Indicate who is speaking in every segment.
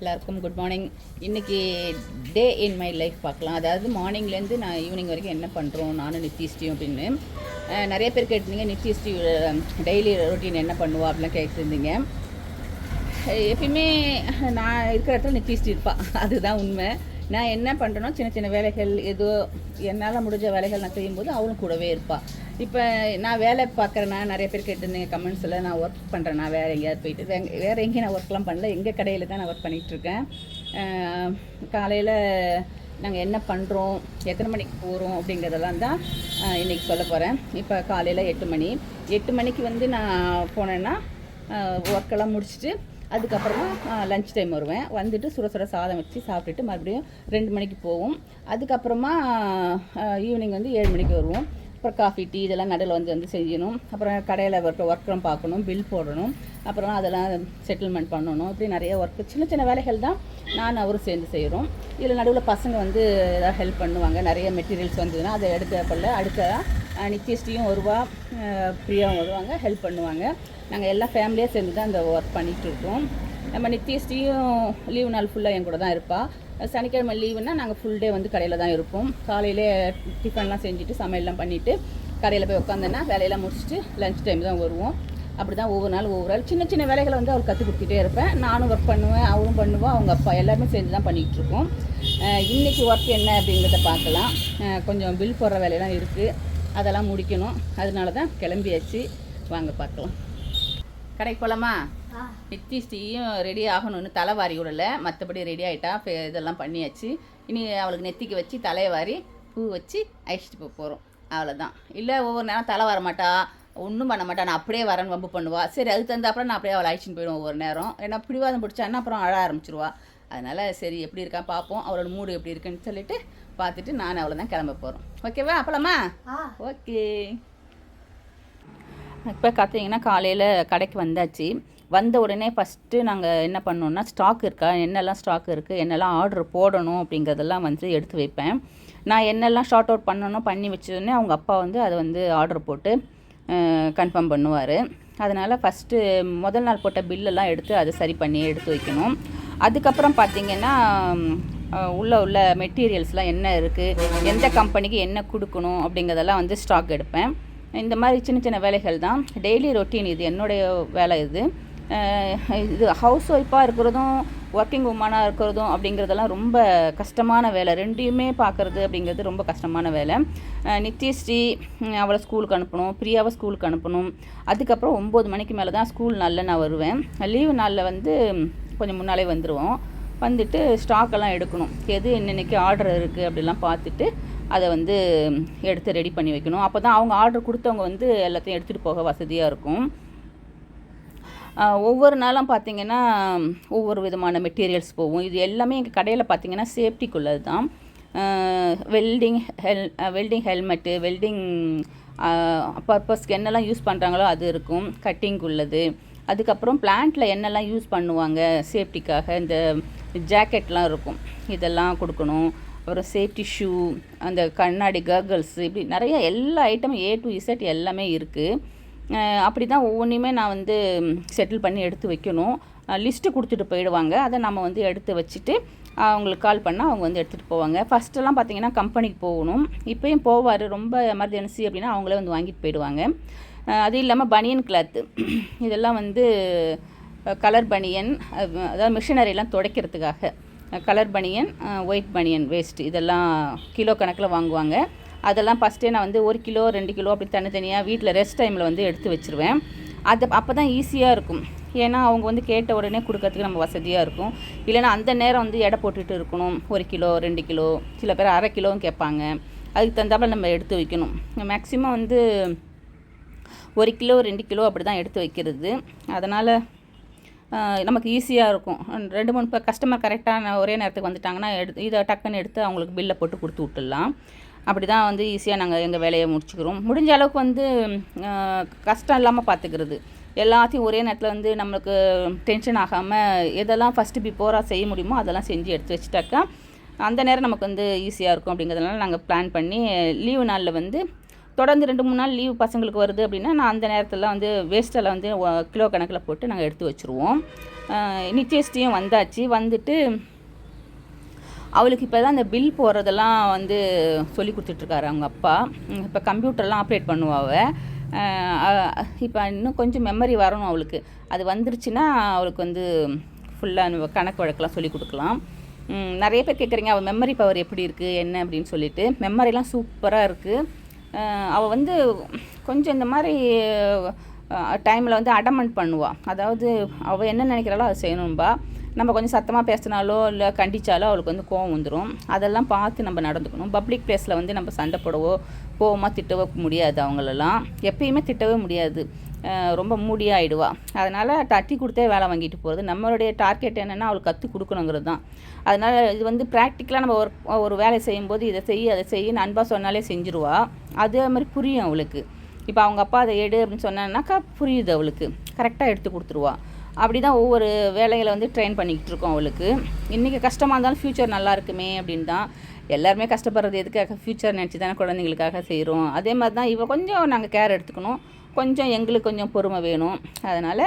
Speaker 1: எல்லாருக்கும் good morning இன்றைக்கி டே in my life பார்க்கலாம். அதாவது மார்னிங்லேருந்து நான் ஈவினிங் வரைக்கும் என்ன பண்ணுறோம் நானும் நித்திஸ்டியும் அப்படின்னு. நிறைய பேர் கேட்டிருந்தீங்க நித்திஸ்டி டெய்லி ரொட்டீன் என்ன பண்ணுவா அப்படிலாம் கேட்டிருந்தீங்க. எப்பயுமே நான் இருக்கிற இடத்துல நித்திஸ்டி இருப்பாள் அதுதான் உண்மை. நான் என்ன பண்ணுறேனோ சின்ன சின்ன வேலைகள் ஏதோ என்னால் முடிஞ்ச வேலைகள் நான் செய்யும்போது அவளும் கூடவே இருப்பாள் இப்போ நான் வேலை பார்க்குறேன்னா நிறைய பேர் கேட்டிருந்தீங்க கமெண்ட்ஸில் நான் ஒர்க் பண்ணுறேன்னா வேறு எங்கேயாவது போயிட்டு வேறு வேறு எங்கேயும் நான் ஒர்க்லாம் பண்ணல எங்கள் கடையில் தான் நான் ஒர்க் பண்ணிகிட்ருக்கேன் காலையில் நாங்கள் என்ன பண்ணுறோம் எத்தனை மணிக்கு போகிறோம் அப்படிங்கிறதெல்லாம் தான் இன்றைக்கி சொல்ல போகிறேன் இப்போ காலையில் எட்டு மணி. எட்டு மணிக்கு வந்து நான் போனேன்னா ஒர்க்கெல்லாம் முடிச்சுட்டு அதுக்கப்புறமா லஞ்ச் டைம் வருவேன். வந்துட்டு சுட சுட சாதம் வச்சு சாப்பிட்டுட்டு மறுபடியும் ரெண்டு மணிக்கு போவோம். அதுக்கப்புறமா ஈவினிங் வந்து ஏழு மணிக்கு வருவோம். அப்புறம் காஃபி டீ இதெல்லாம் நடுவில் வந்து வந்து செய்யணும். அப்புறம் கடையில் ஒர்க் ஒர்க்கெலாம் பார்க்கணும் பில் போடணும். அப்புறம் அதெல்லாம் செட்டில்மெண்ட் பண்ணணும். இப்படி நிறைய ஒர்க் சின்ன சின்ன வேலைகள் தான் நான் அவரும் சேர்ந்து செய்கிறோம் இதில் நடுவில் பசங்க வந்து எதாவது ஹெல்ப் பண்ணுவாங்க. நிறைய மெட்டீரியல்ஸ் வந்ததுன்னா அதை எடுத்த கொள்ள அடுத்த நித்யஸ்ரீயும் வருவா பிரியாவும் வருவாங்க ஹெல்ப் பண்ணுவாங்க. நாங்கள் எல்லா ஃபேமிலியாக சேர்ந்து தான் அந்த ஒர்க் பண்ணிகிட்டு இருக்கோம். நம்ம நித்யஸ்ரீயும் லீவு நாள் ஃபுல்லாக என் கூட தான் இருப்பாள் சனிக்கிழமை லீவுன்னா நாங்கள் ஃபுல் டே வந்து கடையில் தான் இருப்போம். காலையிலே டிஃபன்லாம் செஞ்சுட்டு சமையல்லாம் பண்ணிவிட்டு கடையில் போய் உட்காந்தோன்னா வேலையெல்லாம் முடிச்சுட்டு லஞ்ச் டைம் தான் வருவோம். அப்படி தான் ஒவ்வொரு நாள் ஒவ்வொரு நாள் சின்ன சின்ன வேலைகளை வந்து அவள் கற்றுக் கொடுத்துட்டே இருப்பேன். நானும் ஒர்க் பண்ணுவேன் அவரும் பண்ணுவோம் அவங்க அப்பா எல்லாருமே சேர்ந்து தான் பண்ணிகிட்ருக்கோம் இன்றைக்கி ஒர்க் என்ன அப்படிங்கிறத பார்க்கலாம். கொஞ்சம் பில் போடுற வேலையெல்லாம் இருக்குது அதெல்லாம் முடிக்கணும். அதனால தான் கிளம்பியாச்சு. வாங்க பார்க்கலாம். கடைக்கு போகலாமா நித்திஸ்டியும் ரெடி ஆகணும்னு தலை வாரி விடல. மற்றபடி ரெடி ஆகிட்டா இதெல்லாம் பண்ணியாச்சு. இனி அவளுக்கு நெத்திக்கு வச்சு தலையை வாரி பூ வச்சு அழிச்சிட்டு போக போகிறோம் அவ்வளோதான் இல்லை ஒவ்வொரு நேரம் தலை வர மாட்டா. ஒன்றும் பண்ண மாட்டா. நான் அப்படியே வரேன்னு வம்பு பண்ணுவா. சரி அதுக்கு தகுந்தாப்புல நான் அப்படியே அவளை அழிச்சின்னு போயிடுவேன் ஒவ்வொரு நேரம். ஏன்னா பிடிவாதம் பிடிச்சான்னா அப்புறம் அழ ஆரம்பிச்சிருவா. அதனால் சரி எப்படி இருக்கா பார்ப்போம் அவளோட மூடு எப்படி இருக்குன்னு சொல்லிட்டு பார்த்துட்டு நான் அவ்வளோ தான் கிளம்ப போகிறோம் ஓகேவா அப்பலாமா? ஓகே இப்போ பார்த்தீங்கன்னா காலையில் கடைக்கு வந்தாச்சு. வந்த உடனே ஃபஸ்ட்டு நாங்கள் என்ன பண்ணோன்னா ஸ்டாக் இருக்கா? என்னெல்லாம் ஸ்டாக் இருக்குது என்னெல்லாம் ஆர்டர் போடணும் அப்படிங்கிறதெல்லாம் வந்து எடுத்து வைப்பேன். நான் என்னெல்லாம் ஷார்ட் அவுட் பண்ணணும் பண்ணி வச்சோடனே அவங்க அப்பா வந்து அதை வந்து ஆர்டர் போட்டு கன்ஃபார்ம் பண்ணுவார். அதனால் ஃபஸ்ட்டு முதல் நாள் போட்ட பில்லெல்லாம் எடுத்து அதை சரி பண்ணி எடுத்து வைக்கணும். அதுக்கப்புறம் பார்த்திங்கன்னா உள்ளே உள்ள மெட்டீரியல்ஸ்லாம் என்ன இருக்குது எந்த கம்பெனிக்கு என்ன கொடுக்கணும்? அப்படிங்கிறதெல்லாம் வந்து ஸ்டாக் எடுப்பேன். இந்த மாதிரி சின்ன சின்ன வேலைகள் தான். டெய்லி ரொட்டீன் இது என்னுடைய வேலை இது. இது ஹவுஸ் ஒய்ஃபாக இருக்கிறதும் ஒர்க்கிங் உமனாக இருக்கிறதும் அப்படிங்கிறதெல்லாம் ரொம்ப கஷ்டமான வேலை. ரெண்டையுமே பார்க்குறது அப்படிங்கிறது ரொம்ப கஷ்டமான வேலை. நித்யஸ்ரீ அவளை ஸ்கூலுக்கு அனுப்பணும் பிரியாவை ஸ்கூலுக்கு அனுப்பணும். அதுக்கப்புறம் ஒம்பது மணிக்கு மேலே தான் ஸ்கூல் நாளில் நான் வருவேன். லீவு நாளில் வந்து கொஞ்சம் முன்னாலே வந்துடுவோம் வந்துட்டு ஸ்டாக்கெல்லாம் எடுக்கணும். எது என்னென்னைக்கு ஆர்டர் இருக்குது அப்படிலாம் பார்த்துட்டு அதை வந்து எடுத்து ரெடி பண்ணி வைக்கணும். அப்போ தான் அவங்க ஆர்டர் கொடுத்தவங்க வந்து எல்லாத்தையும் எடுத்துகிட்டு போக வசதியாக இருக்கும். ஒவ்வொரு நாளும் பார்த்திங்கன்னா ஒவ்வொரு விதமான மெட்டீரியல்ஸ் போகும். இது எல்லாமே எங்கள் கடையில் பார்த்தீங்கன்னா சேஃப்டிக்குள்ளது தான். வெல்டிங் ஹெல் வெல்டிங் ஹெல்மெட்டு வெல்டிங் பர்பஸ்க்கு என்னெல்லாம் யூஸ் பண்ணுறாங்களோ அது இருக்கும். கட்டிங் உள்ளது அதுக்கப்புறம் பிளான்ட்டில் என்னெல்லாம் யூஸ் பண்ணுவாங்க சேஃப்டிக்காக இந்த ஜாக்கெட்லாம் இருக்கும். இதெல்லாம் கொடுக்கணும். அப்புறம் சேஃப்டி ஷூ அந்த கண்ணாடி கர்கல்ஸ் இப்படி நிறைய எல்லா ஐட்டமும் ஏ டு இசட் எல்லாமே இருக்குது அப்படி தான் ஒவ்வொன்றையுமே நான் வந்து செட்டில் பண்ணி எடுத்து வைக்கணும். லிஸ்ட்டு கொடுத்துட்டு போயிடுவாங்க. அதை நம்ம வந்து எடுத்து வச்சுட்டு அவங்களுக்கு கால் பண்ணால் அவங்க வந்து எடுத்துகிட்டு போவாங்க. ஃபஸ்ட்டெல்லாம் பார்த்தீங்கன்னா கம்பெனிக்கு போகணும். இப்போயும் போவார். ரொம்ப எமர்ஜென்சி அப்படின்னா அவங்களே வந்து வாங்கிட்டு போயிடுவாங்க. அது இல்லாமல் பனியன் கிளாத்து இதெல்லாம் வந்து கலர் பனியன் அதாவது மிஷினரிலாம் துடைக்கிறதுக்காக. Colour banian white banian waste இதெல்லாம் கிலோ கணக்கில் வாங்குவாங்க. அதெல்லாம் ஃபஸ்ட்டே நான் வந்து ஒரு கிலோ ரெண்டு கிலோ அப்படி தனித்தனியாக வீட்டில் ரெஸ்ட் டைமில் வந்து எடுத்து வச்சுருவேன். அது அப்போ தான் ஈஸியாக இருக்கும். ஏன்னா அவங்க வந்து கேட்ட உடனே கொடுக்கறதுக்கு நம்ம வசதியாக இருக்கும். இல்லைன்னா அந்த நேரம் வந்து எடை போட்டுட்டு இருக்கணும். ஒரு கிலோ ரெண்டு கிலோ சில பேர் அரை கிலோவும் கேட்பாங்க. அதுக்கு தகுந்தாப்பில் நம்ம எடுத்து வைக்கணும். மேக்ஸிமம் வந்து ஒரு கிலோ ரெண்டு கிலோ அப்படி தான் எடுத்து வைக்கிறது. அதனால் நமக்கு ஈஸியாக இருக்கும். ரெண்டு மூணு இப்போ கஸ்டமர் கரெக்டான ஒரே நேரத்துக்கு வந்துட்டாங்கன்னா எடுத்து இதை டக்குன்னு எடுத்து அவங்களுக்கு பில்லை போட்டு கொடுத்து விட்டுடலாம். அப்படி தான் வந்து ஈஸியாக நாங்கள் எங்கள் வேலையை முடிச்சுக்கிறோம். முடிஞ்ச அளவுக்கு வந்து கஷ்டம் இல்லாமல் பார்த்துக்கிறது எல்லாத்தையும் ஒரே நேரத்தில் வந்து நம்மளுக்கு டென்ஷன் ஆகாமல் எதெல்லாம் ஃபஸ்ட்டு பிஃபோராக செய்ய முடியுமோ அதெல்லாம் செஞ்சு எடுத்து வச்சுட்டாக்கா அந்த நேரம் நமக்கு வந்து ஈஸியாக இருக்கும் அப்படிங்கிறதுனால நாங்கள் பிளான் பண்ணி லீவு நாளில் வந்து தொடர்ந்து ரெண்டு மூணு நாள் லீவ் பசங்களுக்கு வருது அப்படின்னா நான் அந்த நேரத்தில் வந்து வேஸ்ட்டெல்லாம் வந்து கிலோ கணக்கில் போட்டு நாங்கள் எடுத்து வச்சுருவோம். நிச்சயஸ்டியும் வந்தாச்சு. வந்துட்டு அவளுக்கு இப்போ தான் அந்த பில் போடுறதெல்லாம் வந்து சொல்லி கொடுத்துட்ருக்காரு அவங்க அப்பா. இப்போ கம்ப்யூட்டர்லாம் ஆப்ரேட் பண்ணுவாள் இப்போ இன்னும் கொஞ்சம் மெமரி வரணும் அவளுக்கு. அது வந்துருச்சுன்னா அவளுக்கு வந்து ஃபுல்லாக கணக்கு வழக்கெல்லாம் சொல்லி கொடுக்கலாம். நிறைய பேர் கேட்குறீங்க அவள் மெமரி பவர் எப்படி இருக்குது என்ன அப்படின்னு சொல்லிட்டு. மெமரிலாம் சூப்பராக இருக்குது அவள் வந்து கொஞ்சம் இந்த மாதிரி டைமில் வந்து அடமெண்ட் பண்ணுவாள் அதாவது அவள் என்ன நினைக்கிறாளோ அதை செய்யணும்பா. நம்ம கொஞ்சம் சத்தமாக பேசினாலோ இல்லை கண்டிச்சாலோ அவளுக்கு வந்து கோவம் வந்துடும் அதெல்லாம் பார்த்து நம்ம நடந்துக்கணும். பப்ளிக் பிளேஸில் வந்து நம்ம சண்டை போடவோ கோவமாக திட்டவோ முடியாது அவங்களெல்லாம். எப்பயுமே திட்டவே முடியாது. ரொம்ப மூடியாகிடுவா அதனால் தட்டி கொடுத்தே வேலை வாங்கிட்டு போகிறது நம்மளுடைய டார்கெட் என்னென்னா அவளுக்கு கற்றுக் கொடுக்கணுங்கிறது தான். அதனால் இது வந்து ப்ராக்டிக்கலாக நம்ம ஒரு ஒரு வேலை செய்யும்போது இதை செய் அதை செய்யு அன்பாக சொன்னாலே செஞ்சுருவா. அதே மாதிரி புரியும் அவளுக்கு. இப்போ அவங்க அப்பா அதை எடு அப்படின்னு சொன்னான்னாக்கா புரியுது அவளுக்கு. கரெக்டாக எடுத்து கொடுத்துருவா. அப்படி தான் ஒவ்வொரு வேலைகளை வந்து ட்ரெயின் பண்ணிக்கிட்டு இருக்கோம் அவளுக்கு. இன்றைக்கி கஷ்டமாக இருந்தாலும் ஃப்யூச்சர் நல்லா இருக்குமே அப்படின்னு தான் எல்லாருமே கஷ்டப்படுறது எதுக்காக? ஃப்யூச்சர் நினச்சி தானே குழந்தைங்களுக்காக செய்கிறோம் அதே மாதிரி தான் இவள் கொஞ்சம் நாங்கள் கேர் எடுத்துக்கணும். கொஞ்சம் எங்களுக்கு கொஞ்சம் பொறுமை வேணும். அதனால்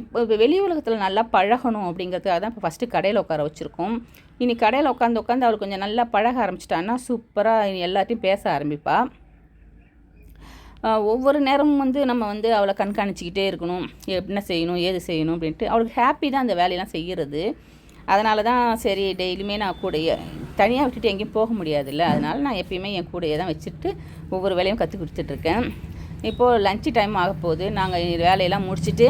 Speaker 1: இப்போ வெளி உலகத்தில் நல்லா பழகணும் அப்படிங்கிறதுக்காக தான் இப்போ ஃபஸ்ட்டு கடையில் உட்கார வச்சுருக்கோம். இனி கடையில் உட்காந்து உட்காந்து அவளுக்கு கொஞ்சம் நல்லா பழக ஆரம்பிச்சிட்டான்னா சூப்பராக எல்லாத்தையும் பேச ஆரம்பிப்பாள் ஒவ்வொரு நேரமும் வந்து நம்ம வந்து அவளை கண்காணிச்சிக்கிட்டே இருக்கணும். என்ன செய்யணும் ஏது செய்யணும் அப்படின்ட்டு. அவளுக்கு ஹாப்பி தான் அந்த வேலையெல்லாம் செய்கிறது அதனால தான் சரி டெய்லியுமே நான் கூடையே தனியாக விட்டுட்டு எங்கேயும் போக முடியாதுல்ல. அதனால் நான் எப்பயுமே என் கூடயே தான் வச்சுட்டு ஒவ்வொரு வேலையும் கற்றுக் கொடுத்துட்ருக்கேன். இப்போது லஞ்சு டைம் ஆக போகுது. நாங்கள் வேலையெல்லாம் முடிச்சுட்டு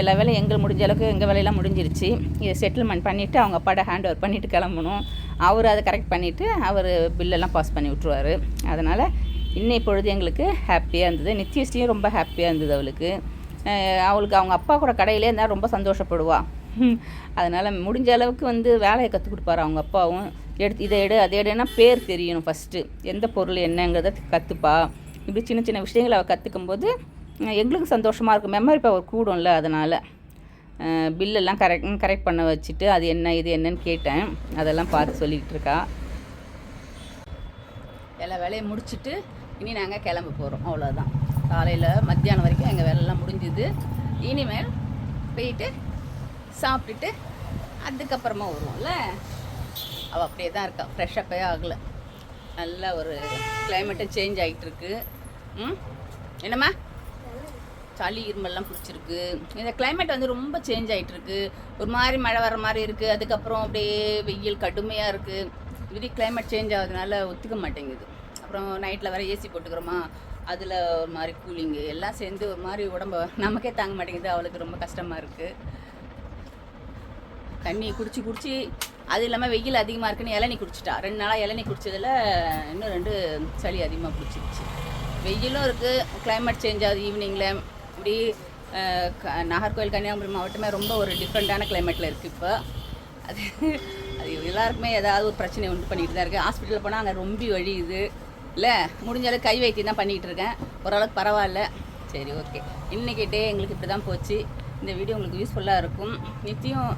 Speaker 1: எல்லா வேலையும் எங்கள் முடிஞ்ச அளவுக்கு எங்கள் வேலையெல்லாம் முடிஞ்சிருச்சு. இதை செட்டில்மெண்ட் பண்ணிவிட்டு அவங்க அப்பாட்ட ஹேண்ட் ஓவர் பண்ணிவிட்டு கிளம்பணும். அவர் அதை கரெக்ட் பண்ணிவிட்டு அவர் பில்லெல்லாம் பாஸ் பண்ணி விட்ருவாரு அதனால் இன்னை பொழுது எங்களுக்கு ஹாப்பியாக இருந்தது. நித்யஸ்ரீயும் ரொம்ப ஹாப்பியாக இருந்தது அவளுக்கு. அவளுக்கு அவங்க அப்பா கூட கடையிலே இருந்தால் ரொம்ப சந்தோஷப்படுவா. அதனால் முடிஞ்ச அளவுக்கு வந்து வேலையை கற்றுக் கொடுப்பாரு அவங்க அப்பாவும். எடுத்து இதை எடு அதை எடுன்னா பேர் தெரியணும் ஃபஸ்ட்டு எந்த பொருள் என்னங்கிறத கற்றுப்பா இப்படி சின்ன சின்ன விஷயங்களை அவள் கற்றுக்கும் போது எங்களுக்கு சந்தோஷமாக இருக்கும். மெமரி பவர் கூடும்ல அதனால். பில்லெல்லாம் கரெக்ட் கரெக்ட் பண்ண வச்சுட்டு அது என்ன இது என்னன்னு கேட்டேன். அதெல்லாம் பார்த்து சொல்லிக்கிட்டு இருக்கா. எல்லா வேலையும் முடிச்சுட்டு இனி நாங்கள் கிளம்ப போகிறோம் அவ்வளோதான் காலையில் மத்தியானம் வரைக்கும் எங்கள் வேலைலாம் முடிஞ்சுது. இனிமேல் போயிட்டு சாப்பிட்டுட்டு அதுக்கப்புறமா வருவோம்ல. அவள் அப்படியே தான் இருக்கா. ஃப்ரெஷ்ஷப்பே ஆகலை. நல்ல ஒரு கிளைமேட்டும் சேஞ்ச் ஆகிட்டு இருக்கு ம்? என்னம்மா? சளி இருமல்லாம் பிடிச்சிருக்கு. இந்த கிளைமேட் வந்து ரொம்ப சேஞ்ச் ஆகிட்டுருக்கு ஒரு மாதிரி மழை வர மாதிரி இருக்குது அதுக்கப்புறம் அப்படியே வெயில் கடுமையாக இருக்குது இப்படி கிளைமேட் சேஞ்ச் ஆகுதுனால ஒத்துக்க மாட்டேங்குது. அப்புறம் நைட்டில் வர ஏசி போட்டுக்கிறோமா அதில் ஒரு மாதிரி கூலிங்கு எல்லாம் சேர்ந்து ஒரு மாதிரி உடம்ப நமக்கே தாங்க மாட்டேங்குது அவளுக்கு ரொம்ப கஷ்டமாக இருக்குது தண்ணி குடிச்சு குடிச்சு அது இல்லாமல் வெயில் அதிகமாக இருக்குன்னு இளநீ குடிச்சிட்டா. ரெண்டு நாளாக இளநி குடிச்சதில் இன்னும் ரெண்டு சளி அதிகமாக பிடிச்சிருச்சு. வெயிலும் இருக்குது கிளைமேட் சேஞ்ச் ஆகுது ஈவினிங்கில் இப்படி க- நாகர்கோவில் கன்னியாகுமரி மாவட்டமே ரொம்ப ஒரு டிஃப்ரெண்ட்டான கிளைமேட்டில் இருக்குது இப்போ. அது அது எல்லாருக்குமே ஏதாவது ஒரு பிரச்சனை உண்டு பண்ணிட்டு தான் இருக்குது ஹாஸ்பிட்டலில் போனால் அங்கே ரொம்ப வழியுது. இல்லை முடிஞ்ச அளவுக்கு கை வைத்தியம் தான் பண்ணிகிட்டு இருக்கேன். ஓரளவுக்கு பரவாயில்ல. சரி ஓகே. இன்றைக்கி டே எங்களுக்கு இப்படி தான் போச்சு. இந்த வீடியோ உங்களுக்கு யூஸ்ஃபுல்லாக இருக்கும். நித்தியும்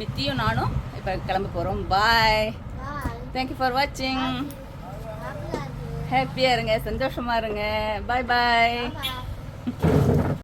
Speaker 1: நித்தியும் நானும் இப்போ கிளம்ப போகிறோம் பாய் தேங்க்யூ ஃபார் வாட்சிங் ஹாப்பியாக இருங்க. சந்தோஷமாக இருங்க. பாய் பாய்